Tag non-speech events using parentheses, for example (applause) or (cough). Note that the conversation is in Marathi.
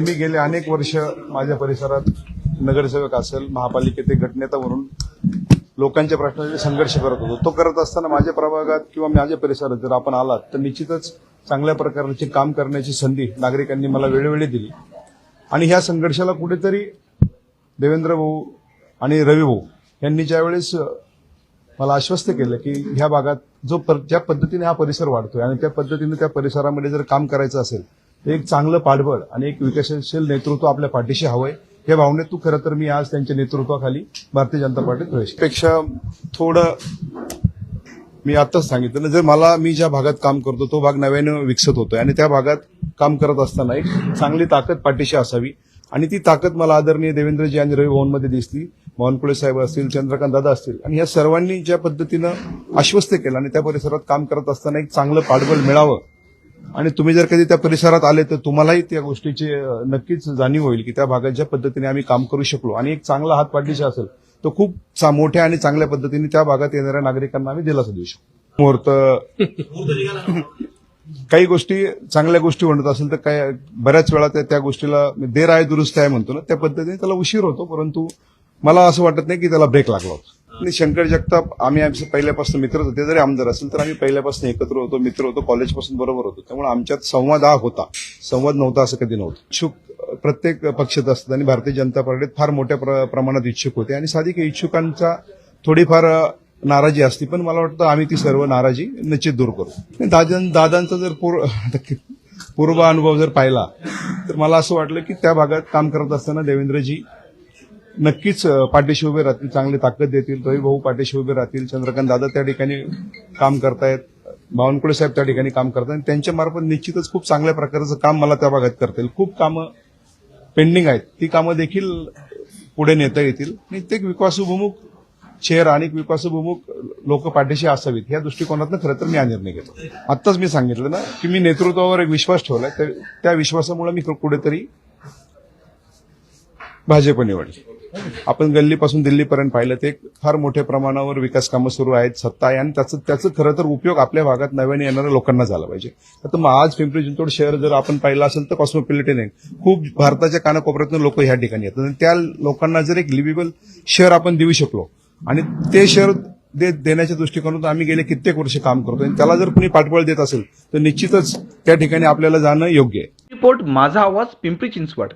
मी गेले अनेक वर्ष माझ्या परिसरात नगरसेवक असेल महापालिकेत गटनेता म्हणून लोकांच्या प्रश्नांचे संघर्ष करत होतो. तो करत असताना माझ्या प्रभागात किंवा माझ्या परिसरात जर आपण आलात तर निश्चितच चांगल्या प्रकारचे काम करण्याची संधी नागरिकांनी मला वेळोवेळी दिली. आणि ह्या संघर्षाला कुठेतरी देवेंद्र भाऊ आणि रवी भाऊ यांनी ज्यावेळेस मला आश्वस्त केलं की ह्या भागात जो पर- ज्या पद्धतीने हा परिसर वाढतोय आणि त्या पद्धतीने त्या परिसरामध्ये जर काम करायचं असेल एक चांगलं पाठबळ आणि एक विकसनशील नेतृत्व आपल्या पाठीशी हवंय. या भावनेत तू खरं तर मी आज त्यांच्या नेतृत्वाखाली भारतीय जनता पार्टीत प्रवेशपेक्षा थोडं मी आताच सांगितलं ना जर मला मी ज्या भागात काम करतो तो भाग नव्यानं विकसित होतोय. आणि त्या भागात काम करत असताना एक चांगली ताकद पाठीशी असावी. आणि ती ताकद मला आदरणीय देवेंद्रजी आणि रवी भवनमध्ये दिसली. मोहनकुळे साहेब असतील चंद्रकांत दादा असतील. आणि या सर्वांनी ज्या पद्धतीनं आश्वस्त केलं आणि त्या परिसरात काम करत असताना एक चांगलं पाठबळ मिळावं आणि तुम्ही जर कधी त्या परिसरात आले तर तुम्हालाही त्या गोष्टीची नक्कीच जाणीव होईल की त्या भागात ज्या पद्धतीने आम्ही काम करू शकलो. आणि एक चांगला हात पाठीशी असेल तर खूप चा- मोठ्या आणि चांगल्या पद्धतीने त्या भागात येणाऱ्या नागरिकांना आम्ही दिलासा देऊ शकतो. मुहूर्त (laughs) काही गोष्टी चांगल्या गोष्टी म्हणत असेल तर काय बऱ्याच वेळा त्या त्या गोष्टीला देर आहे दुरुस्त आहे म्हणतो ना त्या पद्धतीने त्याला उशीर होतो परंतु मला असं वाटत नाही की त्याला ब्रेक लागला होता. आणि शंकर जगताप आम्ही आमचे पहिल्यापासून मित्र होते. जरी आमदार असेल तर आम्ही पहिल्यापासून एकत्र होतो मित्र होतो कॉलेजपासून बरोबर होतो. त्यामुळे आमच्यात संवाद हा होता. संवाद नव्हता असं कधी नव्हतं. इच्छुक प्रत्येक पक्षात असतात आणि भारतीय जनता पार्टीत फार मोठ्या प्र- प्रमाणात इच्छुक होते. आणि साधिक इच्छुकांचा थोडीफार नाराजी असते. पण मला वाटतं आम्ही ती सर्व नाराजी निश्चित दूर करू. दादां दादांचा जर पूर्व (laughs) पूर्व अनुभव जर पाहिला तर मला असं वाटलं की त्या भागात काम करत असताना देवेंद्रजी नक्कीच अ, पाठीशी उभे राहतील चांगली ताकद देतील. रवी भाऊ पाठीशी उभे राहतील. चंद्रकांत दादा त्या ठिकाणी काम करतायत. बावनकुळे साहेब त्या ठिकाणी काम करतात आणि त्यांच्या मार्फत निश्चितच खूप चांगल्या प्रकारचं काम मला त्या भागात करता येईल खूप कामं पेंडिंग आहेत. ती कामं देखील पुढे नेता येतील. आणि ते एक विकासोभिमुख शहर आणि एक विकासोभिमुख लोक पाठीशी असावीत. या दृष्टिकोनातून खरं तर मी हा निर्णय घेतो. आत्ताच मी सांगितलं ना की मी नेतृत्वावर एक विश्वास ठेवला त्या विश्वासामुळे मी कुठेतरी भाजप निवडली. आपण गल्लीपासून दिल्लीपर्यंत पाहिलं ते फार मोठ्या प्रमाणावर विकास कामं सुरू आहेत सत्ता आहे आणि त्याचं त्याचं खरं तर उपयोग आपल्या भागात नव्याने येणाऱ्या लोकांना झाला पाहिजे. आता मग आज पिंपरी चिंचवड शहर जर आपण पाहिलं असेल तर कॉस्मोपॉलिटन आहे. खूप भारताच्या कानाकोपऱ्यातून लोक ह्या ठिकाणी येतात. आणि त्या लोकांना जर एक लिव्हेबल शहर आपण देऊ शकलो आणि ते शहर दे देण्याच्या दृष्टिकोनातून आम्ही गेले कित्येक वर्ष काम करतो आणि त्याला जर कुणी पाठबळ देत असेल तर निश्चितच त्या ठिकाणी आपल्याला जाणं योग्य आहे. रिपोर्ट माझा आवाज पिंपरी चिंचवड.